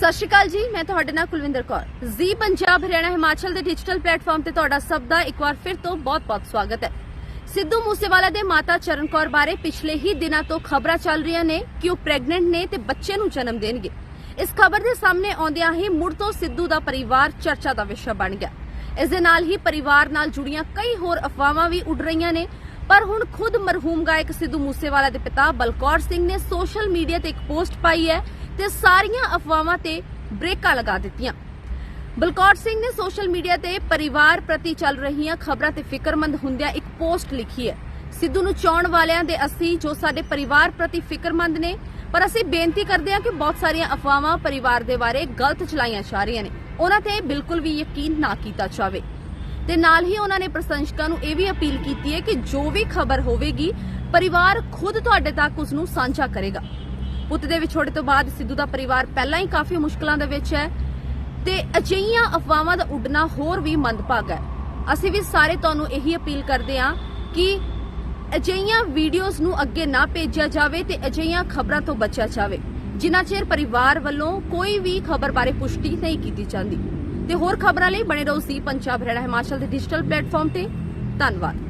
ਸਤਿ ਸ਼੍ਰੀ ਅਕਾਲ ਜੀ, ਮੈਂ ਤੁਹਾਡੇ ਨਾਲ ਕੁਲਵਿੰਦਰ ਕੌਰ। ਜ਼ੀ ਪੰਜਾਬ ਹਰਿਆਣਾ ਹਿਮਾਚਲ ਦੇ ਡਿਜੀਟਲ ਪਲੇਟਫਾਰਮ ਤੇ ਤੁਹਾਡਾ ਸਭ ਦਾ ਇੱਕ ਵਾਰ ਫਿਰ ਤੋਂ ਬਹੁਤ-ਬਹੁਤ ਸਵਾਗਤ ਹੈ। ਸਿੱਧੂ ਮੂਸੇਵਾਲਾ ਦੇ ਮਾਤਾ ਚਰਨ ਕੌਰ ਬਾਰੇ ਪਿਛਲੇ ਹੀ ਦਿਨਾਂ ਤੋਂ ਖਬਰਾਂ ਚੱਲ ਰਹੀਆਂ ਨੇ ਕਿ ਉਹ ਪ੍ਰੈਗਨੈਂਟ ਨੇ ਤੇ ਬੱਚੇ ਨੂੰ ਜਨਮ ਦੇਣਗੇ। ਇਸ ਖਬਰ ਦੇ ਸਾਹਮਣੇ ਆਉਂਦਿਆਂ ਹੀ ਮੁੜ ਤੋਂ ਸਿੱਧੂ ਦਾ ਪਰਿਵਾਰ ਚਰਚਾ ਦਾ ਵਿਸ਼ਾ ਬਣ ਗਿਆ। ਇਸ ਦੇ ਨਾਲ ਹੀ ਪਰਿਵਾਰ ਨਾਲ ਜੁੜੀਆਂ ਕਈ ਹੋਰ ਅਫਵਾਹਾਂ ਵੀ ਉੱਡ ਰਹੀਆਂ ਨੇ। ਪਰ ਹੁਣ ਖੁਦ ਮਰਹੂਮ ਗਾਇਕ ਸਿੱਧੂ ਮੂਸੇਵਾਲਾ ਦੇ ਪਿਤਾ ਬਲਕੌਰ ਸਿੰਘ ਨੇ ਸੋਸ਼ਲ ਮੀਡੀਆ ਤੇ ਇੱਕ ਪੋਸਟ ਪਾਈ ਹੈ ਤੇ ਸਾਰੀਆਂ ਅਫਵਾਹਾਂ ਤੇ ਬ੍ਰੇਕਾਂ ਲਗਾ ਦਿੱਤੀਆਂ। ਬਲਕੌਰ ਸਿੰਘ ਨੇ ਸੋਸ਼ਲ ਮੀਡੀਆ ਤੇ ਪਰਿਵਾਰ ਪ੍ਰਤੀ ਚੱਲ ਰਹੀਆਂ ਖਬਰਾਂ ਤੇ ਫਿਕਰਮੰਦ ਹੁੰਦਿਆਂ ਇੱਕ ਪੋਸਟ ਲਿਖੀ ਹੈ। ਸਿੱਧੂ ਨੂੰ ਚਾਹਣ ਵਾਲਿਆਂ ਦੇ ਅਸੀਂ ਜੋ ਸਾਡੇ ਪਰਿਵਾਰ ਪ੍ਰਤੀ ਫਿਕਰਮੰਦ ਨੇ, ਪਰ ਅਸੀਂ ਬੇਨਤੀ ਕਰਦੇ ਹਾਂ ਕਿ ਬਹੁਤ ਸਾਰੀਆਂ ਅਫਵਾਹਾਂ ਪਰਿਵਾਰ ਦੇ ਬਾਰੇ ਗਲਤ ਚਲਾਈਆਂ ਜਾ ਰਹੀਆਂ ਨੇ। ਉਹਨਾਂ ਤੇ ਬਿਲਕੁਲ ਵੀ ਯਕੀਨ ਨਾ ਕੀਤਾ ਜਾਵੇ। ਤੇ ਨਾਲ ਹੀ ਉਹਨਾਂ ਨੇ ਪ੍ਰਸ਼ੰਸਕਾਂ ਨੂੰ ਇਹ ਵੀ ਅਪੀਲ ਕੀਤੀ ਹੈ ਕਿ ਜੋ ਵੀ ਖਬਰ ਹੋਵੇਗੀ, ਪਰਿਵਾਰ ਖੁਦ ਤੁਹਾਡੇ ਤੱਕ ਉਸ ਨੂੰ ਸਾਂਝਾ ਕਰੇਗਾ। ਪੁੱਤ ਦੇ ਵਿਛੋੜੇ ਤੋਂ ਬਾਅਦ ਸਿੱਧੂ ਦਾ ਪਰਿਵਾਰ ਪਹਿਲਾਂ ਹੀ ਕਾਫੀ ਮੁਸ਼ਕਲਾਂ ਦੇ ਵਿੱਚ ਹੈ ਤੇ ਅਜਿਹੀਆਂ ਅਫਵਾਹਾਂ ਦਾ ਉੱਡਣਾ ਹੋਰ ਵੀ ਮੰਦਭਾਗਾ ਹੈ। ਅਸੀਂ ਵੀ ਸਾਰੇ ਤੁਹਾਨੂੰ ਇਹੀ ਅਪੀਲ ਕਰਦੇ ਹਾਂ ਕਿ ਅਜਿਹੀਆਂ ਵੀਡੀਓਜ਼ ਨੂੰ ਅੱਗੇ ਨਾ ਭੇਜਿਆ ਜਾਵੇ ਤੇ ਅਜਿਹੀਆਂ ਖਬਰਾਂ ਤੋਂ ਬਚਿਆ ਜਾਵੇ। ਜਿਨ੍ਹਾਂ ਚਿਰ ਪਰਿਵਾਰ ਵੱਲੋਂ ਕੋਈ ਵੀ ਖਬਰ ਬਾਰੇ ਪੁਸ਼ਟੀ ਨਹੀਂ ਕੀਤੀ ਜਾਂਦੀ। ਤੇ ਹੋਰ ਖਬਰਾਂ ਲਈ ਬਣੇ ਰਹੋ ਸੀ ਪੰਜਾਬ ਹਰਿਆਣਾ ਹਿਮਾਚਲ ਦੇ ਡਿਜੀਟਲ ਪਲੇਟਫਾਰਮ ਤੇ। ਧੰਨਵਾਦ।